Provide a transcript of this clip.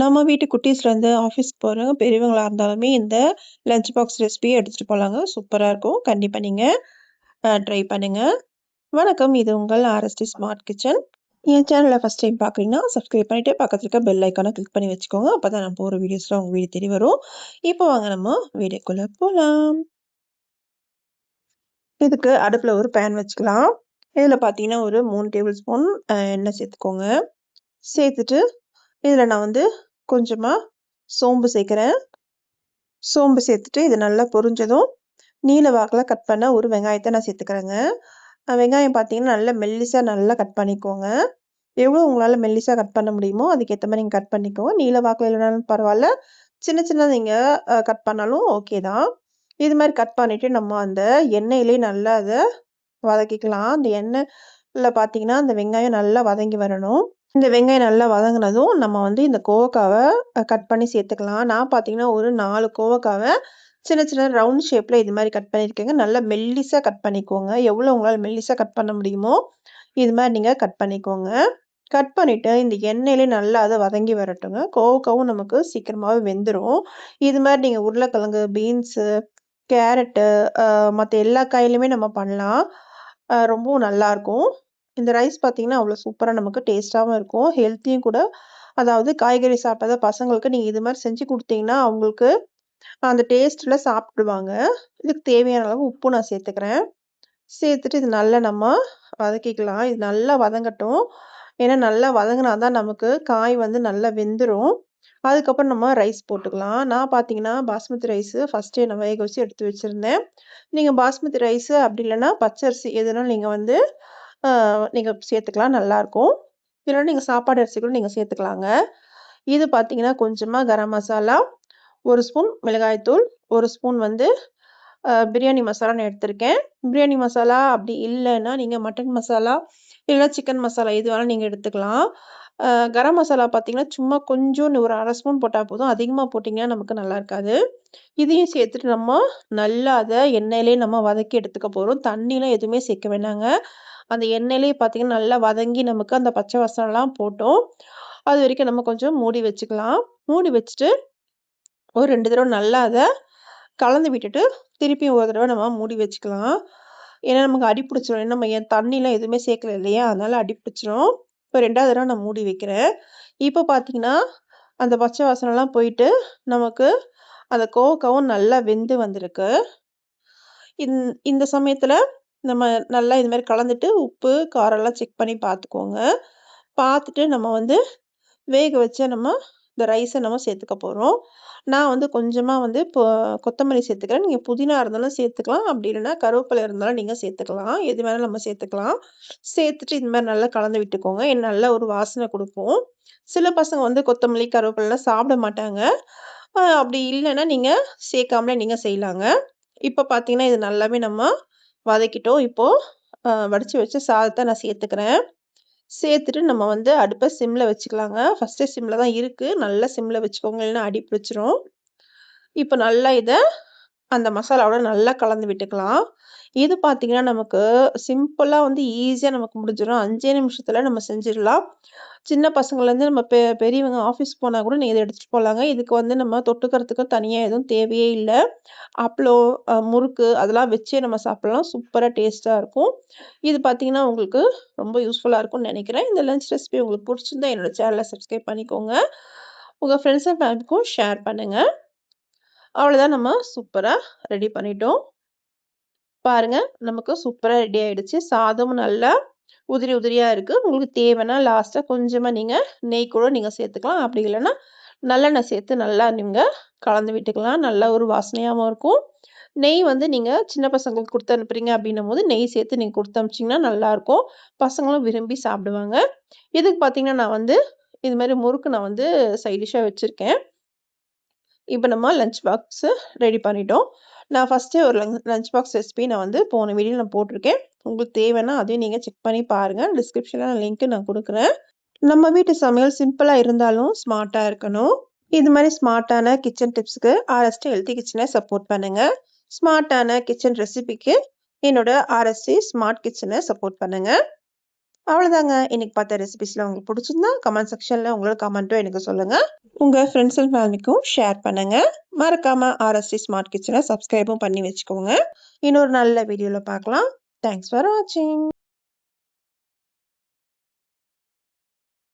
நம்ம வீட்டு குட்டீஸ்லேருந்து ஆஃபீஸ்க்கு போகிறவங்க பெரியவங்களா இருந்தாலுமே இந்த லஞ்ச் பாக்ஸ் ரெசிபியை எடுத்துகிட்டு போகலாங்க சூப்பராக இருக்கும். கண்டிப்பாக நீங்கள் ட்ரை பண்ணுங்கள் வணக்கம். இது உங்கள் ஆர்எஸ்டி ஸ்மார்ட் கிச்சன் என் சேனலை ஃபஸ்ட் டைம் பார்க்குறீங்கன்னா சப்ஸ்கிரைப் பண்ணிவிட்டு பக்கத்தில் இருக்க பெல் ஐக்கானை கிளிக் பண்ணி வச்சுக்கோங்க. அப்போ தான் நான் போகிற வீடியோஸில் உங்கள் வீடு தெரிய வரும். இப்போ வாங்க நம்ம வீடியோக்குள்ளே போகலாம் இதுக்கு அடுப்பில் ஒரு பேன் வச்சுக்கலாம். இதில் பார்த்தீங்கன்னா ஒரு மூணு டேபிள் ஸ்பூன் எண்ணெய் சேர்த்துக்கோங்க. சேர்த்துட்டு இதில் நான் வந்து கொஞ்சமாக சோம்பு சேர்க்குறேன். சோம்பு சேர்த்துட்டு இது நல்லா பொரிஞ்சதும் நீல வாக்கில் கட் பண்ண ஒரு வெங்காயத்தை நான் சேர்த்துக்கிறேங்க. வெங்காயம் பார்த்தீங்கன்னா நல்லா மெல்லிசாக நல்லா கட் பண்ணிக்கோங்க. எவ்வளோ உங்களால் மெல்லிசாக கட் பண்ண முடியுமோ அதுக்கேற்ற மாதிரி நீங்கள் கட் பண்ணிக்கோங்க. நீல வாக்கில் இல்லைனாலும் பரவாயில்ல. சின்ன சின்ன நீங்கள் கட் பண்ணாலும் ஓகே தான். இது மாதிரி கட் பண்ணிவிட்டு நம்ம அந்த எண்ணெயிலே நல்லா அதை வதக்கிக்கலாம். அந்த எண்ணெயில் பார்த்தீங்கன்னா அந்த வெங்காயம் நல்லா வதங்கி வரணும். இந்த வெங்காயம் நல்லா வதங்கினதும் நம்ம வந்து இந்த கோவக்காவை கட் பண்ணி சேர்த்துக்கலாம். நான் பார்த்தீங்கன்னா ஒரு நாலு கோவக்காவை சின்ன சின்ன ரவுண்ட் ஷேப்பில் இது மாதிரி கட் பண்ணியிருக்கேங்க. நல்லா மெல்லிஸாக கட் பண்ணிக்கோங்க. எவ்வளோ உங்களால் மெல்லிஸாக கட் பண்ண முடியுமோ இது மாதிரி நீங்கள் கட் பண்ணிக்கோங்க. கட் பண்ணிவிட்டு இந்த எண்ணெயிலே நல்லா அதை வதங்கி வரட்டுங்க. கோவக்காவும் நமக்கு சீக்கிரமாகவே வெந்துடும் இது மாதிரி நீங்கள் உருளைக்கிழங்கு பீன்ஸு கேரட்டு மற்ற எல்லா காயிலுமே நம்ம பண்ணலாம். ரொம்பவும் நல்லாயிருக்கும் இந்த ரைஸ் பார்த்தீங்கன்னா அவ்வளோ சூப்பராக நமக்கு டேஸ்ட்டாகவும் இருக்கும். ஹெல்த்தியும் கூட. அதாவது காய்கறி சாப்பிடாத பசங்களுக்கு நீங்கள் இது மாதிரி செஞ்சு கொடுத்தீங்கன்னா அவங்களுக்கு அந்த டேஸ்ட்டில் சாப்பிடுவாங்க. இதுக்கு தேவையான அளவு உப்பு நான் சேர்த்துக்கிறேன். சேர்த்துட்டு இது நல்லா நம்ம வதக்கிக்கலாம். இது நல்லா வதங்கட்டும். ஏன்னா நல்லா வதங்கினா தான் நமக்கு காய் வந்து நல்லா வெந்துடும் அதுக்கப்புறம் நம்ம ரைஸ் போட்டுக்கலாம். நான் பார்த்தீங்கன்னா பாஸ்மதி ரைஸு ஃபஸ்ட்டே நான் வேக வச்சு எடுத்து வச்சுருந்தேன். நீங்கள் பாஸ்மதி ரைஸு அப்படி இல்லைன்னா பச்சரிசி எதுனா நீங்கள் வந்து நீங்கள் சேர்த்துக்கலாம் நல்லாயிருக்கும் இல்லைன்னா நீங்கள் சாப்பாடு அரிசி கூட நீங்கள் சேர்த்துக்கலாங்க. இது பார்த்தீங்கன்னா கொஞ்சமாக கரம் மசாலா ஒரு ஸ்பூன் மிளகாய்த்தூள் ஒரு ஸ்பூன் வந்து பிரியாணி மசாலா நான் எடுத்திருக்கேன். பிரியாணி மசாலா அப்படி இல்லைன்னா நீங்கள் மட்டன் மசாலா இல்லைன்னா சிக்கன் மசாலா எது வேணாலும் நீங்கள் எடுத்துக்கலாம். கரம் மசாலா பார்த்தீங்கன்னா சும்மா கொஞ்சோன்னு ஒரு அரை ஸ்பூன் போட்டால் போதும். அதிகமாக போட்டிங்கன்னா நமக்கு நல்லா இருக்காது. இதையும் சேர்த்துட்டு நம்ம நல்லா அதை எண்ணெயிலே நம்ம வதக்கி எடுத்துக்க போகிறோம் தண்ணிலாம் எதுவுமே சேர்க்க வேணாங்க அந்த எண்ணெயிலே பார்த்தீங்கன்னா நல்லா வதங்கி நமக்கு அந்த பச்சை வசனம்லாம் போட்டோம். அது வரைக்கும் நம்ம கொஞ்சம் மூடி வச்சுக்கலாம். மூடி வச்சுட்டு ஒரு ரெண்டு தடவை நல்லா அதை கலந்து விட்டுட்டு திருப்பி ஒரு தடவை நம்ம மூடி வச்சுக்கலாம். ஏன்னா நமக்கு அடி பிடிச்சிரும். நம்ம என் தண்ணிலாம் எதுவுமே சேர்க்கல இல்லையா? அதனால அடி பிடிச்சிரும். இப்போ ரெண்டாவது தடவை நான் மூடி வைக்கிறேன். இப்போ பார்த்தீங்கன்னா அந்த பச்சை வாசனைலாம் போயிட்டு நமக்கு அந்த கோவக்காவும் நல்லா வெந்து வந்திருக்கு. இந் இந்த சமயத்தில் நம்ம நல்லா இது மாதிரி கலந்துட்டு உப்பு காரம்லாம் செக் பண்ணி பார்த்துக்கோங்க பார்த்துட்டு நம்ம வந்து வேக வச்ச நம்ம இந்த ரைஸை நம்ம சேர்த்துக்க போகிறோம் நான் வந்து கொஞ்சமாக வந்து இப்போ கொத்தமல்லி சேர்த்துக்கிறேன். நீங்கள் புதினா இருந்தாலும் சேர்த்துக்கலாம். அப்படி இல்லைன்னா கருவேப்பிலை இருந்தாலும் நீங்கள் சேர்த்துக்கலாம். எது வேணாலும் நம்ம சேர்த்துக்கலாம். சேர்த்துட்டு இது மாதிரி நல்லா கலந்து விட்டுக்கோங்க. நல்ல ஒரு வாசனை கொடுப்போம் சில பசங்க வந்து கொத்தமல்லி கருவேப்பிலைலாம் சாப்பிட மாட்டாங்க. அப்படி இல்லைன்னா நீங்கள் சேர்க்காமலே நீங்கள் செய்யலாங்க. இப்போ பார்த்தீங்கன்னா இது நல்லாவே நம்ம வதக்கிட்டோம். இப்போது வடித்து வச்ச சாதத்தை நான் சேர்த்துக்கிறேன். சேர்த்துட்டு நம்ம வந்து அடுப்பை சிம்மில் வச்சுக்கலாங்க. ஃபஸ்ட்டே சிம்மில் தான் இருக்குது நல்லா சிம்மில் வச்சுக்கோங்க. இல்லைன்னா அடி பிடிச்சிரும். இப்போ நல்லா இதை அந்த மசாலாவோட நல்லா கலந்து விட்டுக்கலாம். இது பார்த்தீங்கன்னா நமக்கு சிம்பிளாக வந்து ஈஸியாக நமக்கு முடிஞ்சிடும் அஞ்சே நிமிஷத்தில் நம்ம செஞ்சிடலாம். சின்ன பசங்கள்லேருந்து நம்ம பெ பெரியவங்க ஆஃபீஸ் போனால் கூட நீங்கள் இதை எடுத்துகிட்டு போகலாங்க இதுக்கு வந்து நம்ம தொட்டுக்கிறதுக்கு தனியாக எதுவும் தேவையே இல்லை. அப்பளம் முறுக்கு அதெல்லாம் வச்சே நம்ம சாப்பிட்லாம். சூப்பராக டேஸ்ட்டாக இருக்கும். இது பார்த்தீங்கன்னா உங்களுக்கு ரொம்ப யூஸ்ஃபுல்லாக இருக்கும்னு நினைக்கிறேன். இந்த லஞ்ச் ரெசிபி உங்களுக்கு பிடிச்சிருந்தா என்னோடய சேனலை சப்ஸ்கிரைப் பண்ணிக்கோங்க. உங்கள் ஃப்ரெண்ட்ஸ் அண்ட் ஃபேமிலிக்கும் ஷேர் பண்ணுங்கள் அவ்வளோதான் நம்ம சூப்பராக ரெடி பண்ணிட்டோம். பாருங்க நமக்கு சூப்பராக ரெடி ஆகிடுச்சு சாதமும் நல்லா உதிரி உதிரியாக இருக்குது உங்களுக்கு தேவைன்னா லாஸ்ட்டாக கொஞ்சமாக நீங்கள் நெய் கூட நீங்கள் சேர்த்துக்கலாம். அப்படி இல்லைன்னா நல்லெண்ணெய் சேர்த்து நல்லா நீங்கள் கலந்து விட்டுக்கலாம். நல்ல ஒரு வாசனையாகவும் இருக்கும். நெய் வந்து நீங்கள் சின்ன பசங்களுக்கு கொடுத்து அனுப்புறீங்க அப்படின்னும் போது நெய் சேர்த்து நீங்கள் கொடுத்து அனுப்பிச்சிங்கன்னா நல்லாயிருக்கும் பசங்களும் விரும்பி சாப்பிடுவாங்க. இதுக்கு பார்த்தீங்கன்னா நான் வந்து இது மாதிரி முறுக்கு நான் வந்து சைடிஷாக வச்சுருக்கேன். இப்போ நம்ம லஞ்ச் பாக்ஸு ரெடி பண்ணிட்டோம். நான் ஃபஸ்ட்டே ஒரு லஞ்ச் பாக்ஸ் ரெசிபி நான் வந்து போன வீடியோ நான் போட்டிருக்கேன். உங்களுக்கு தேவைன்னா அதையும் நீங்கள் செக் பண்ணி பாருங்கள் டிஸ்கிரிப்ஷனில் லிங்க்கு நான் கொடுக்குறேன். நம்ம வீட்டு சமையல் சிம்பிளாக இருந்தாலும் ஸ்மார்ட்டாக இருக்கணும். இது மாதிரி ஸ்மார்ட்டான கிச்சன் டிப்ஸுக்கு ஆர்எஸ்டி ஹெல்த்தி கிச்சனை சப்போர்ட் பண்ணுங்கள் ஸ்மார்ட்டான கிச்சன் ரெசிபிக்கு என்னோட ஆர்எஸ்டி ஸ்மார்ட் கிச்சனை சப்போர்ட் பண்ணுங்கள் அவ்வளோதாங்க. இன்னைக்கு பார்த்த ரெசிபிஸில் உங்களுக்கு பிடிச்சிருந்தா, கமெண்ட் செக்ஷனில் உங்களோட கமெண்ட்டும் எனக்கு சொல்லுங்கள் உங்கள் ஃப்ரெண்ட்ஸ் அண்ட் ஃபேமிலிக்கும் ஷேர் பண்ணுங்கள் மறக்காமல் ஆர்எஸ்டி ஸ்மார்ட் கிச்சனை சப்ஸ்கிரைபும் பண்ணி வச்சுக்கோங்க. இன்னொரு நல்ல வீடியோவில் பார்க்கலாம். தேங்க்ஸ் ஃபார் வாட்சிங்.